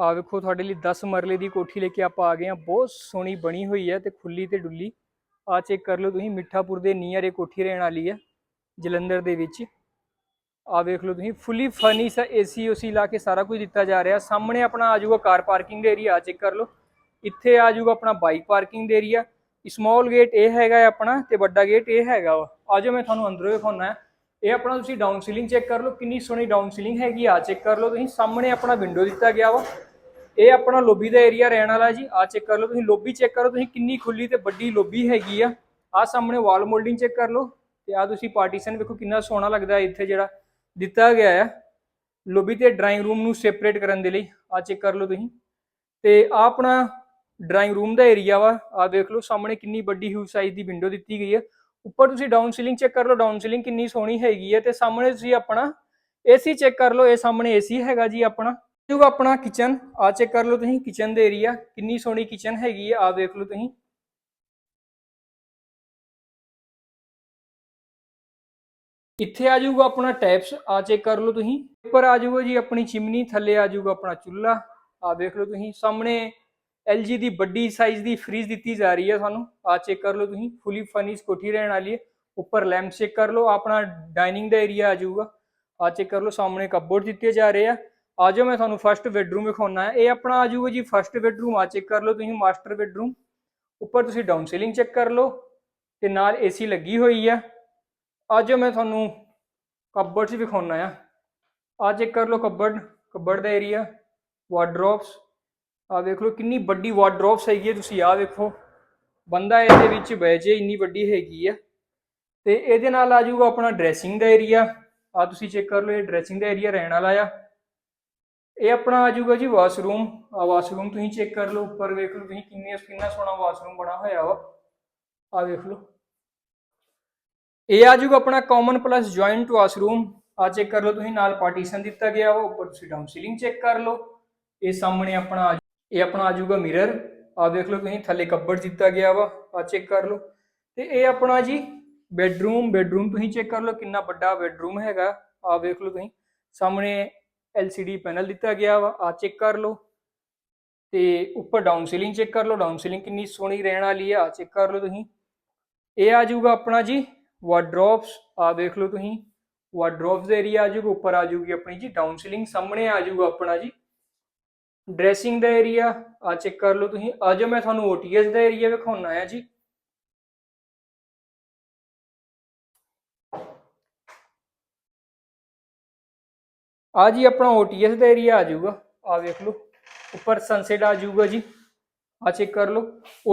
ਆ ਵੇਖੋ, ਤੁਹਾਡੇ ਲਈ 10 ਮਰਲੇ ਦੀ ਕੋਠੀ ਲੈ ਕੇ ਆਪਾਂ ਆ ਗਏ ਆ ਬਹੁਤ ਸੋਹਣੀ ਬਣੀ ਹੋਈ ਹੈ ਤੇ ਖੁੱਲੀ ਤੇ ਡੁੱਲੀ। ਆ ਚੈੱਕ ਕਰ ਲਓ ਤੁਸੀਂ, ਮਿੱਠਾਪੁਰ ਦੇ ਨੀਅਰ ਇਹ ਕੋਠੀ ਰਹਿਣ ਵਾਲੀ ਹੈ, ਜਲੰਧਰ ਦੇ ਵਿੱਚ। ਆ ਵੇਖ ਲਓ ਤੁਸੀਂ, ਫੁੱਲੀ ਫਰਨਿਸ਼ ਹੈ ਏਸੀ ਉਸੀ ਲਾ ਕੇ ਸਾਰਾ ਕੁਝ ਦਿੱਤਾ ਜਾ ਰਿਹਾ। ਸਾਹਮਣੇ ਆਪਣਾ ਆ ਜਾਊਗਾ ਕਾਰ ਪਾਰਕਿੰਗ ਦਾ ਏਰੀਆ, ਆ ਚੈੱਕ ਕਰ ਲਓ। ਇੱਥੇ ਆ ਜਾਊਗਾ ਆਪਣਾ ਬਾਈਕ ਪਾਰਕਿੰਗ ਦਾ ਏਰੀਆ। ਸਮਾਲ ਗੇਟ ਇਹ ਹੈਗਾ ਹੈ ਆਪਣਾ ਤੇ ਵੱਡਾ ਗੇਟ ਇਹ ਹੈਗਾ ਵਾ। ਆਜੋ ਮੈਂ ਤੁਹਾਨੂੰ ਅੰਦਰੋਂ ਵਿਖਾਉਣਾ ਹੈ। ਇਹ ਆਪਣਾ ਤੁਸੀਂ ਡਾਊਨ ਸੀਲਿੰਗ ਚੈੱਕ ਕਰ ਲਓ, ਕਿੰਨੀ ਸੋਹਣੀ ਡਾਊਨ ਸੀਲਿੰਗ ਹੈਗੀ ਆ। ਚੈੱਕ ਕਰ ਲਓ ਤੁਸੀਂ, ਸਾਹਮਣੇ ਆਪਣਾ ਵਿੰਡੋ ਦਿੱਤਾ ਗਿਆ ਵਾ। ਇਹ ਆਪਣਾ ਲੋਬੀ ਦਾ ਏਰੀਆ ਰਹਿਣ ਵਾਲਾ ਜੀ ਆ ਚੈੱਕ ਕਰ ਲਓ, ਤੁਸੀਂ ਲੋਬੀ ਚੈੱਕ ਕਰੋ, ਤੁਸੀਂ ਕਿੰਨੀ ਖੁੱਲੀ ਤੇ ਵੱਡੀ ਲੋਬੀ ਹੈਗੀ ਆ। ਆ ਸਾਹਮਣੇ ਵਾਲ ਮੋਲਡਿੰਗ ਚੈੱਕ ਕਰ ਲਓ ਤੇ ਆ ਤੁਸੀਂ ਪਾਰਟੀਸ਼ਨ ਵੇਖੋ ਕਿੰਨਾ ਸੋਹਣਾ ਲੱਗਦਾ ਇੱਥੇ ਜਿਹੜਾ ਦਿੱਤਾ ਗਿਆ ਆ। ਲੋਬੀ ਤੇ ਡਰਾਇੰਗ ਰੂਮ ਨੂੰ ਸੈਪਰੇਟ ਕਰਨ ਦੇ ਲਈ ਆ ਚੈੱਕ ਕਰ ਲਓ ਤੁਸੀਂ। ਤੇ ਆ ਆਪਣਾ ਡਰਾਇੰਗ ਰੂਮ ਦਾ ਏਰੀਆ ਵਾ ਆ ਦੇਖ ਲਓ, ਸਾਹਮਣੇ ਕਿੰਨੀ ਵੱਡੀ ਹਿਊਜ ਸਾਈਜ਼ ਦੀ ਵਿੰਡੋ ਦਿੱਤੀ ਗਈ ਹੈ ਉੱਪਰ ਤੁਸੀਂ ਡਾਊਨ ਸੀਲਿੰਗ ਚੈੱਕ ਕਰ ਲਓ ਡਾਊਨ ਸੀਲਿੰਗ ਕਿੰਨੀ ਸੋਹਣੀ ਹੈਗੀ ਹੈ ਤੇ ਸਾਹਮਣੇ ਤੁਸੀਂ ਆਪਣਾ ਏਸੀ ਚੈੱਕ ਕਰ ਲਓ, ਇਹ ਸਾਹਮਣੇ ਏਸੀ ਹੈਗਾ ਜੀ ਆਪਣਾ। ਜੂਗਾ ਆਪਣਾ ਕਿਚਨ ਆ ਚੈੱਕ ਕਰ ਲਓ ਤੁਸੀਂ ਕਿਚਨ ਦੇ ਏਰੀਆ ਕਿੰਨੀ ਸੋਹਣੀ ਕਿਚਨ ਹੈਗੀ ਹੈ ਆ ਦੇਖ ਲਓ ਤੁਸੀਂ। ਇੱਥੇ ਆ ਜਾਊਗਾ ਆਪਣਾ ਟੈਪਸ ਆ ਚੈੱਕ ਕਰ ਲਓ ਤੁਸੀਂ। ਉੱਪਰ ਆ ਜਾਊਗਾ ਜੀ ਆਪਣੀ ਚਿਮਨੀ ਥੱਲੇ ਆ ਜਾਊਗਾ ਆਪਣਾ ਚੁੱਲ੍ਹਾ, ਆ ਦੇਖ ਲਓ ਤੁਸੀਂ। ਸਾਹਮਣੇ LG ਦੀ ਵੱਡੀ ਸਾਈਜ਼ ਦੀ ਫ੍ਰੀਜ ਦਿੱਤੀ ਜਾ ਰਹੀ ਹੈ ਤੁਹਾਨੂੰ ਆ ਚੈੱਕ ਕਰ ਲਓ ਤੁਸੀਂ। ਫੁੱਲੀ ਫਰਨਿਸ਼ ਕੋਠੀ ਰਹਿਣ ਵਾਲੀ ਹੈ ਉੱਪਰ ਲੈਂਪ ਚੈੱਕ ਕਰ ਲਓ, ਆਪਣਾ ਡਾਈਨਿੰਗ ਦਾ ਏਰੀਆ ਆ ਜਾਊਗਾ। ਆ ਚੈੱਕ ਕਰ ਲਓ, ਸਾਹਮਣੇ ਕਪਬੋਰਡ ਦਿੱਤੇ ਜਾ ਰਹੇ ਆ। ਆ ਜਾਓ ਮੈਂ ਤੁਹਾਨੂੰ ਫਰਸਟ ਬੈਡਰੂਮ ਵਿਖਾਉਣਾ ਹੈ। ਇਹ ਆਪਣਾ ਆ ਜਾਊਗਾ ਜੀ ਫਰਸਟ ਬੈਡਰੂਮ ਆ ਚੈੱਕ ਕਰ ਲਓ ਤੁਸੀਂ ਮਾਸਟਰ ਬੈਡਰੂਮ ਉੱਪਰ ਤੁਸੀਂ ਡਾਊਨ ਸੀਲਿੰਗ ਚੈੱਕ ਕਰ ਲਓ ਤੇ ਨਾਲ ਏਸੀ ਲੱਗੀ ਹੋਈ ਆ। ਆ ਜਾਓ ਮੈਂ ਤੁਹਾਨੂੰ ਕਪਬੋਰਡ 'ਚ ਵਿਖਾਉਣਾ ਆ। ਆ ਚੈੱਕ ਕਰ ਲਓ ਕਪਬੋਰਡ ਕਪਬੋਰਡ ਦਾ ਏਰੀਆ ਵਾਰਡਰੋਬਸ ਆ ਵੇਖ ਲਓ ਕਿੰਨੀ ਵੱਡੀ ਵਾਰਡਰੋਬਸ ਹੈਗੀ ਹੈ ਤੁਸੀਂ ਆ ਵੇਖੋ। ਬੰਦਾ ਇਹਦੇ ਵਿੱਚ ਬਹਿ ਜੇ, ਇੰਨੀ ਵੱਡੀ ਹੈਗੀ ਆ। ਤੇ ਇਹਦੇ ਨਾਲ ਆ ਜਾਊਗਾ ਆਪਣਾ ਡਰੈਸਿੰਗ ਦਾ ਏਰੀਆ ਆ ਤੁਸੀਂ ਚੈੱਕ ਕਰ ਲਓ, ਇਹ ਡਰੈਸਿੰਗ ਦਾ ਏਰੀਆ ਰਹਿਣ ਵਾਲਾ ਆ। ਇਹ ਆਪਣਾ ਆ ਜਾਊਗਾ ਜੀ ਵਾਸ਼ਰੂਮ। ਆ ਵਾਸ਼ਰੂਮ ਤੁਸੀਂ ਚੈੱਕ ਕਰ ਲਓ, ਉੱਪਰ ਵੇਖ ਲਓ ਤੁਸੀਂ ਕਿੰਨੇ ਕਿੰਨਾ ਸੋਹਣਾ ਵਾਸ਼ਰੂਮ ਬਣਾ ਹੋਇਆ ਵਾ। ਆ ਵੇਖ ਲਓ। ਇਹ ਆ ਜਾਊਗਾ ਆਪਣਾ ਕਾਮਨ ਪਲੱਸ ਜੁਆਇੰਟ ਵਾਸ਼ਰੂਮ। ਆ ਚੈੱਕ ਕਰ ਲਓ ਤੁਸੀਂ, ਨਾਲ ਪਾਰਟੀਸ਼ਨ ਦਿੱਤਾ ਗਿਆ ਵਾ, ਉੱਪਰ ਤੁਸੀਂ ਡਾਊਨ ਸੀਲਿੰਗ ਚੈੱਕ ਕਰ ਲਓ। ਇਹ ਸਾਹਮਣੇ ਆਪਣਾ ਇਹ ਆਪਣਾ ਆ ਜਾਊਗਾ ਮਿਰਰ ਆ ਵੇਖ ਲਓ ਤੁਸੀਂ, ਥੱਲੇ ਕੱਬੜ ਦਿੱਤਾ ਗਿਆ ਵਾ ਆ ਚੈੱਕ ਕਰ ਲਓ। ਤੇ ਇਹ ਆਪਣਾ ਜੀ ਬੈਡਰੂਮ ਬੈਡਰੂਮ ਤੁਸੀਂ ਚੈੱਕ ਕਰ ਲਓ, ਕਿੰਨਾ ਵੱਡਾ ਬੈਡਰੂਮ ਹੈਗਾ। ਆ ਵੇਖ ਲਓ ਤੁਸੀਂ, ਸਾਹਮਣੇ LCD ਪੈਨਲ ਦਿੱਤਾ ਗਿਆ ਵਾ ਆ ਚੈੱਕ ਕਰ ਲਓ। ਤੇ ਉੱਪਰ ਡਾਊਨ ਸੀਲਿੰਗ ਚੈੱਕ ਕਰ ਲਓ ਡਾਊਨ ਸੀਲਿੰਗ ਕਿੰਨੀ ਸੋਹਣੀ ਰਹਿਣ ਵਾਲੀ ਆ ਚੈੱਕ ਕਰ ਲਓ ਤੁਸੀਂ। ਇਹ ਆ ਜਾਊਗਾ ਆਪਣਾ ਜੀ ਵਾਰਡਰੋਬਸ ਆ ਦੇਖ ਲਓ ਤੁਸੀਂ। ਵਾਰਡਰੋਬਸ ਦਾ ਏਰੀਆ ਆ ਜਾਊਗਾ, ਉੱਪਰ ਆ ਜਾਊਗੀ ਆਪਣੀ ਜੀ ਡਾਊਨ ਸੀਲਿੰਗ ਸਾਹਮਣੇ ਆ ਜਾਊਗਾ ਆਪਣਾ ਜੀ। ਡਰੈਸਿੰਗ ਦਾ ਏਰੀਆ ਆ ਚੈੱਕ ਕਰ ਲਓ ਤੁਸੀਂ। ਅੱਜ ਮੈਂ ਤੁਹਾਨੂੰ OTS ਦਾ ਏਰੀਆ ਵਿਖਾਉਣਾ ਆ ਜੀ ਆ ਜੀ ਆਪਣਾ OTS ਦਾ ਏਰੀਆ ਆ ਜਾਊਗਾ। ਆ ਵੇਖ ਲਓ, ਉੱਪਰ ਸਨਸੈਟ ਆ ਜਾਊਗਾ ਜੀ। ਆ ਚੈੱਕ ਕਰ ਲਓ।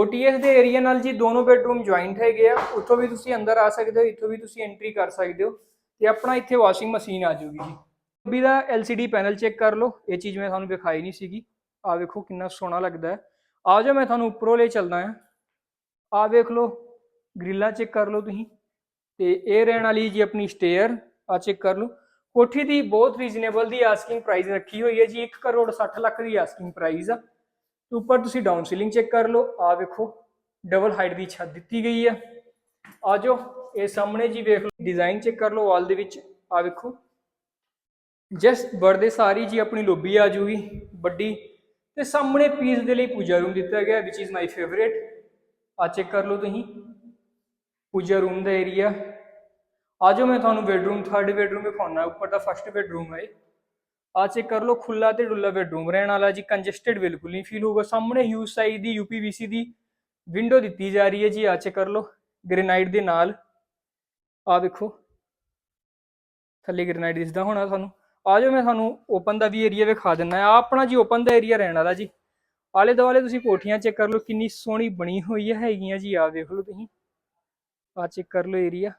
OTS ਦੇ ਏਰੀਆ ਨਾਲ ਜੀ ਦੋਨੋਂ ਬੈਡਰੂਮ ਜੁਆਇੰਟ ਹੈਗੇ ਆ। ਉੱਥੋਂ ਵੀ ਤੁਸੀਂ ਅੰਦਰ ਆ ਸਕਦੇ ਹੋ, ਇੱਥੋਂ ਵੀ ਤੁਸੀਂ ਐਂਟਰੀ ਕਰ ਸਕਦੇ ਹੋ ਤੇ ਆਪਣਾ ਇੱਥੇ ਵਾਸ਼ਿੰਗ ਮਸ਼ੀਨ ਆ ਜਾਊਗੀ ਜੀ। ਵੀ ਦਾ LCD ਪੈਨਲ ਚੈੱਕ ਕਰ ਲਓ। ਇਹ ਚੀਜ਼ ਮੈਂ ਤੁਹਾਨੂੰ ਵਿਖਾਈ ਨਹੀਂ ਸੀਗੀ। ਆ ਵੇਖੋ ਕਿੰਨਾ ਸੋਹਣਾ ਲੱਗਦਾ ਹੈ। ਆ ਜਾਓ, ਮੈਂ ਤੁਹਾਨੂੰ ਉੱਪਰੋਂ ਲੈ ਚੱਲਦਾ ਆ ਆ ਵੇਖ ਲਓ ਗ੍ਰਿਲਾਂ ਚੈੱਕ ਕਰ ਲਓ ਤੁਸੀਂ। ਤੇ ਇਹ ਰਹਿਣ ਵਾਲੀ ਜੀ ਆਪਣੀ ਸਟੇਅਰ ਆ ਚੈੱਕ ਕਰ ਲਓ। ਕੋਠੀ ਦੀ ਬਹੁਤ ਰੀਜ਼ਨੇਬਲ ਦੀ ਆਸਕਿੰਗ ਪ੍ਰਾਈਸ ਰੱਖੀ ਹੋਈ ਹੈ ਜੀ 1 ਕਰੋੜ 60 ਲੱਖ ਦੀ ਆਸਕਿੰਗ ਪ੍ਰਾਈਸ ਆ। ਉੱਪਰ ਤੁਸੀਂ ਡਾਊਨ ਸੀਲਿੰਗ ਚੈੱਕ ਕਰ ਲਓ ਆ ਵੇਖੋ ਡਬਲ ਹਾਈਟ ਦੀ ਛੱਤ ਦਿੱਤੀ ਗਈ ਆ। ਆ ਜਾਓ, ਇਹ ਸਾਹਮਣੇ ਜੀ ਵੇਖ ਲਓ ਡਿਜ਼ਾਈਨ ਚੈੱਕ ਕਰ ਲਓ ਵਾਲ ਦੇ ਵਿੱਚ ਆ ਵੇਖੋ। ਜਸਟ ਬਰਦੇ ਸਾਰੀ ਜੀ ਆਪਣੀ ਲੋਬੀ ਆ ਜੂਗੀ, ਵੱਡੀ। ਤੇ ਸਾਹਮਣੇ ਪੀਸ ਦੇ ਲਈ ਪੂਜਾ ਰੂਮ ਦਿੱਤਾ ਗਿਆ ਵਿਚ ਇਜ਼ ਮਾਈ ਫੇਵਰੇਟ ਆ ਚੈੱਕ ਕਰ ਲਓ ਤੁਸੀਂ, ਪੂਜਾ ਰੂਮ ਦਾ ਏਰੀਆ ਆ ਜਾਓ ਮੈਂ ਤੁਹਾਨੂੰ ਬੈਡਰੂਮ ਥਰਡ ਬੈਡਰੂਮ ਵਿਖਾਉਣਾ, ਉੱਪਰ ਦਾ ਫਸਟ ਬੈਡਰੂਮ ਹੈ ਆ ਚੈੱਕ ਕਰ ਲਓ ਖੁੱਲਾ ਤੇ ਡੁੱਲਾ ਬੈਡਰੂਮ, ਰਹਿਣ ਵਾਲਾ ਜੀ ਕੰਜਸਟਡ ਬਿਲਕੁਲ ਨਹੀਂ ਫੀਲ ਹੋਊਗਾ। ਸਾਹਮਣੇ ਹਿਊਜ ਸਾਈਜ਼ ਦੀ UPVC ਦੀ ਵਿੰਡੋ ਦਿੱਤੀ ਜਾ ਰਹੀ ਹੈ ਜੀ ਆ ਚੈੱਕ ਕਰ ਲਓ ਗ੍ਰੇਨਾਈਟ ਦੇ ਨਾਲ। ਆ ਵੇਖੋ ਥੱਲੇ ਗ੍ਰੇਨਾਈਟ ਦਿਸਦਾ ਹੋਣਾ ਤੁਹਾਨੂੰ। ਆ ਜਾਓ ਮੈਂ ਤੁਹਾਨੂੰ ਓਪਨ ਦਾ ਵੀ ਏਰੀਆ ਵਿਖਾ ਦਿੰਦਾ ਆ ਆਪਣਾ ਜੀ ਓਪਨ ਦਾ ਏਰੀਆ ਰਹਿਣ ਵਾਲਾ ਜੀ। ਆਲੇ ਦੁਆਲੇ ਤੁਸੀਂ ਕੋਠੀਆਂ ਚੈੱਕ ਕਰ ਲਓ, ਕਿੰਨੀ ਸੋਹਣੀ ਬਣੀ ਹੋਈ ਹੈਗੀਆਂ ਜੀ ਆ ਵੇਖ ਲਓ ਤੁਸੀਂ। ਆ ਚੈੱਕ ਕਰ ਲਓ ਏਰੀਆ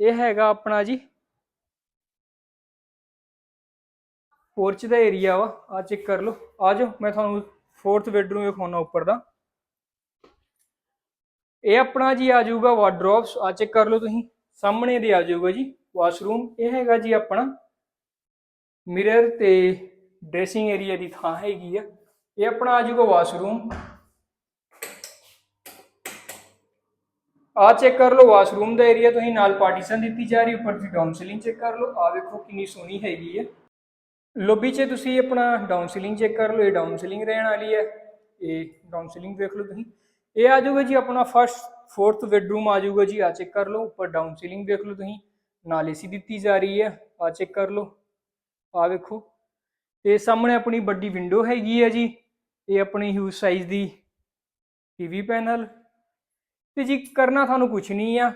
ਇਹ ਹੈਗਾ ਆਪਣਾ ਜੀ। ਪੋਰਚ ਦਾ ਏਰੀਆ ਵਾ ਆ ਚੈੱਕ ਕਰ ਲਓ। ਆ ਜਾਓ, ਮੈਂ ਤੁਹਾਨੂੰ ਫੋਰਥ ਬੈਡਰੂਮ ਵਿਖਾਉਣਾ ਉੱਪਰ ਦਾ। ਇਹ ਆਪਣਾ ਜੀ ਆ ਜਾਊਗਾ ਵਾਰਡਰੋਬਸ ਆ ਚੈੱਕ ਕਰ ਲਓ ਤੁਸੀਂ। ਸਾਹਮਣੇ ਦੇ ਆ ਜਾਊਗਾ ਜੀ ਵਾਸ਼ਰੂਮ ਇਹ ਹੈਗਾ ਜੀ ਆਪਣਾ ਮਿਰਰ ਤੇ ਡਰੈਸਿੰਗ ਏਰੀਆ ਦੀ ਥਾਂ ਹੈਗੀ ਆ। ਇਹ ਆਪਣਾ ਆ ਜਾਊਗਾ ਵਾਸ਼ਰੂਮ ਆ ਚੈੱਕ ਕਰ ਲਓ, ਵਾਸ਼ਰੂਮ ਦਾ ਏਰੀਆ ਤੁਸੀਂ ਨਾਲ ਪਾਰਟੀਸ਼ਨ ਦਿੱਤੀ ਜਾ ਰਹੀ, ਉੱਪਰ ਤੁਸੀਂ ਡਾਊਨ ਸੀਲਿੰਗ ਚੈੱਕ ਕਰ ਲਓ। ਆ ਵੇਖੋ ਕਿੰਨੀ ਸੋਹਣੀ ਹੈਗੀ ਹੈ। ਲੋਬੀ 'ਚ ਤੁਸੀਂ ਆਪਣਾ ਡਾਊਨ ਸੀਲਿੰਗ ਚੈੱਕ ਕਰ ਲਓ, ਇਹ ਡਾਊਨ ਸੀਲਿੰਗ ਰਹਿਣ ਵਾਲੀ ਹੈ। ਇਹ ਡਾਊਨ ਸੀਲਿੰਗ ਦੇਖ ਲਓ ਤੁਸੀਂ। ਇਹ ਆ ਜਾਊਗਾ ਜੀ ਆਪਣਾ ਫਸਟ ਫੋਰਥ ਬੈਡਰੂਮ ਆ ਜਾਊਗਾ ਜੀ, ਆ ਚੈੱਕ ਕਰ ਲਓ। ਉੱਪਰ ਡਾਊਨ ਸੀਲਿੰਗ ਦੇਖ ਲਓ ਤੁਸੀਂ। ਨਾਲ ਏਸੀ ਦਿੱਤੀ ਜਾ ਰਹੀ ਹੈ ਆ ਚੈੱਕ ਕਰ ਲਓ। ਆ ਵੇਖੋ। ਤੇ ਸਾਹਮਣੇ ਆਪਣੀ ਵੱਡੀ ਵਿੰਡੋ ਹੈਗੀ ਹੈ ਜੀ। ਇਹ ਆਪਣੀ ਹਿਊਜ ਸਾਈਜ਼ ਦੀ ਟੀਵੀ ਪੈਨਲ ਤੇ ਜੀ ਕਰਨਾ ਤੁਹਾਨੂੰ ਕੁਝ ਨਹੀਂ ਆ।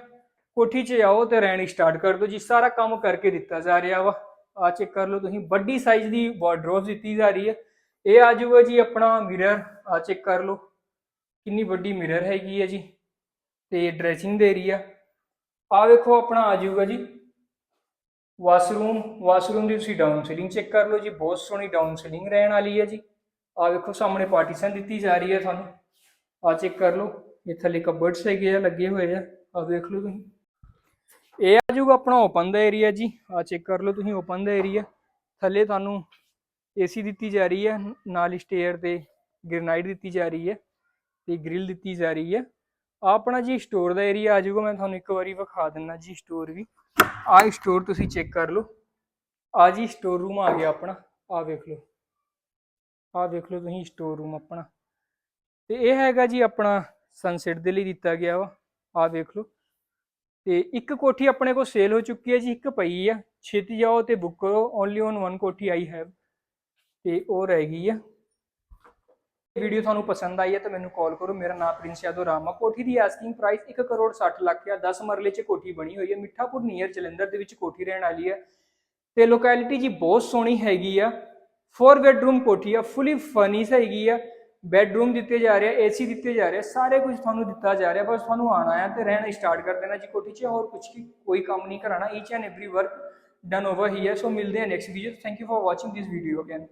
ਕੋਠੀ 'ਚ ਆਓ ਤੇ ਰਹਿਣੀ ਸਟਾਰਟ ਕਰ ਦਿਓ ਜੀ। ਸਾਰਾ ਕੰਮ ਕਰਕੇ ਦਿੱਤਾ ਜਾ ਰਿਹਾ ਵਾ। ਆ ਚੈੱਕ ਕਰ ਲਓ ਤੁਸੀਂ। ਵੱਡੀ ਸਾਈਜ਼ ਦੀ ਵਾਰਡਰੋਬ ਦਿੱਤੀ ਜਾ ਰਹੀ ਹੈ ਇਹ ਆ ਜੂਗਾ ਜੀ ਆਪਣਾ ਮਿਰਰ ਆ ਚੈੱਕ ਕਰ ਲਓ। ਕਿੰਨੀ ਵੱਡੀ ਮਿਰਰ ਹੈਗੀ ਹੈ ਜੀ। ਤੇ ਡਰੈਸਿੰਗ ਦੇ ਏਰੀਆ ਆ। ਵੇਖੋ, ਆਪਣਾ ਆ ਜਾਊਗਾ ਜੀ। ਵਾਸ਼ਰੂਮ ਵਾਸ਼ਰੂਮ ਦੀ ਤੁਸੀਂ ਡਾਊਨ ਸੀਲਿੰਗ ਚੈੱਕ ਕਰ ਲਓ ਜੀ। ਬਹੁਤ ਸੋਹਣੀ ਡਾਊਨ ਸੀਲਿੰਗ ਰਹਿਣ ਵਾਲੀ ਹੈ ਜੀ। ਆ ਵੇਖੋ, ਸਾਹਮਣੇ ਪਾਰਟੀਸ਼ਨ ਦਿੱਤੀ ਜਾ ਰਹੀ ਹੈ ਤੁਹਾਨੂੰ। ਆ ਚੈੱਕ ਕਰ ਲਓ। ਇਹ ਥੱਲੇ ਕਬਰਡਸ ਹੈਗੇ ਆ, ਲੱਗੇ ਹੋਏ ਆ। ਆ ਵੇਖ ਲਓ ਤੁਸੀਂ। ਇਹ ਆ ਜੂਗਾ ਆਪਣਾ ਓਪਨ ਦਾ ਏਰੀਆ ਜੀ। ਆ ਚੈੱਕ ਕਰ ਲਓ ਤੁਸੀਂ ਓਪਨ ਦਾ ਏਰੀਆ ਥੱਲੇ ਤੁਹਾਨੂੰ ਏਸੀ ਦਿੱਤੀ ਜਾ ਰਹੀ ਹੈ ਨਾਲ ਹੀ ਸਟੇਅਰ ਤੇ ਗ੍ਰੇਨਾਈਟ ਦਿੱਤੀ ਜਾ ਰਹੀ ਹੈ ਤੇ ਗ੍ਰਿਲ ਦਿੱਤੀ ਜਾ ਰਹੀ ਹੈ ਆਹ ਆਪਣਾ ਜੀ ਸਟੋਰ ਦਾ ਏਰੀਆ ਆ ਜਾਊਗਾ, ਮੈਂ ਤੁਹਾਨੂੰ ਇੱਕ ਵਾਰੀ ਵਿਖਾ ਦਿੰਦਾ ਜੀ ਸਟੋਰ ਵੀ। ਆਹ ਸਟੋਰ ਤੁਸੀਂ ਚੈੱਕ ਕਰ ਲਓ। ਆ ਜੀ ਸਟੋਰ ਰੂਮ ਆ ਗਿਆ ਆਪਣਾ। ਆ ਵੇਖ ਲਓ। ਆ ਵੇਖ ਲਓ ਤੁਸੀਂ ਸਟੋਰ ਰੂਮ ਆਪਣਾ। ਤੇ ਇਹ ਹੈਗਾ ਜੀ ਆਪਣਾ ਸਨਸੈਟ ਦੇ ਲਈ ਦਿੱਤਾ ਗਿਆ ਵਾ। ਆ ਵੇਖ ਲਓ। ਤੇ ਇੱਕ ਕੋਠੀ ਆਪਣੇ ਕੋਲ ਸੇਲ ਹੋ ਚੁੱਕੀ ਹੈ ਜੀ, ਇੱਕ ਪਈ ਆ। ਛੇਤੀ ਜਾਓ ਤੇ ਬੁੱਕ ਕਰੋ। ਓਨਲੀ ਔਨ ਵਨ ਕੋਠੀ ਆਈ ਹੈਵ ਤੇ ਉਹ ਰਹਿ ਗਈ ਆ। ਵੀਡੀਓ ਤੁਹਾਨੂੰ ਪਸੰਦ ਆਈ ਹੈ ਤਾਂ ਮੈਨੂੰ ਕਾਲ ਕਰੋ। ਮੇਰਾ ਨਾਮ ਪ੍ਰਿੰਸ ਯਾਦਵ ਰਾਮਾ ਕੋਠੀ ਦੀ ਆਸਕਿੰਗ ਪ੍ਰਾਈਸ 1 ਕਰੋੜ 60 ਲੱਖ ਆ। 10 ਮਰਲੇ 'ਚ ਕੋਠੀ ਬਣੀ ਹੋਈ ਹੈ ਮਿੱਠਾਪੁਰ ਨੀਅਰ ਜਲੰਧਰ ਦੇ ਵਿੱਚ ਕੋਠੀ ਰਹਿਣ ਵਾਲੀ ਹੈ ਤੇ ਲੋਕੈਲਿਟੀ ਜੀ ਬਹੁਤ ਸੋਹਣੀ ਹੈਗੀ ਆ। 4 ਬੈਡਰੂਮ ਕੋਠੀ ਆ। ਫੁੱਲੀ ਫਰਨਿਸ਼ ਹੈਗੀ ਆ। ਬੈਡਰੂਮ ਦਿੱਤੇ ਜਾ ਰਹੇ ਆ, ਏਸੀ ਦਿੱਤੇ ਜਾ ਰਹੇ ਆ, ਸਾਰੇ ਕੁਝ ਤੁਹਾਨੂੰ ਦਿੱਤਾ ਜਾ ਰਿਹਾ, ਬਸ ਤੁਹਾਨੂੰ ਆਣਾ ਹੈ ਤੇ ਰਹਿਣਾ ਸਟਾਰਟ ਕਰ ਦੇਣਾ ਜੀ ਕੋਠੀ 'ਚ ਹੋਰ ਕੁਝ ਕੀ, ਕੋਈ ਕੰਮ ਨਹੀਂ ਕਰਾਣਾ each and every work done over here so ਮਿਲਦੇ ਹਾਂ next video thank you for watching this video again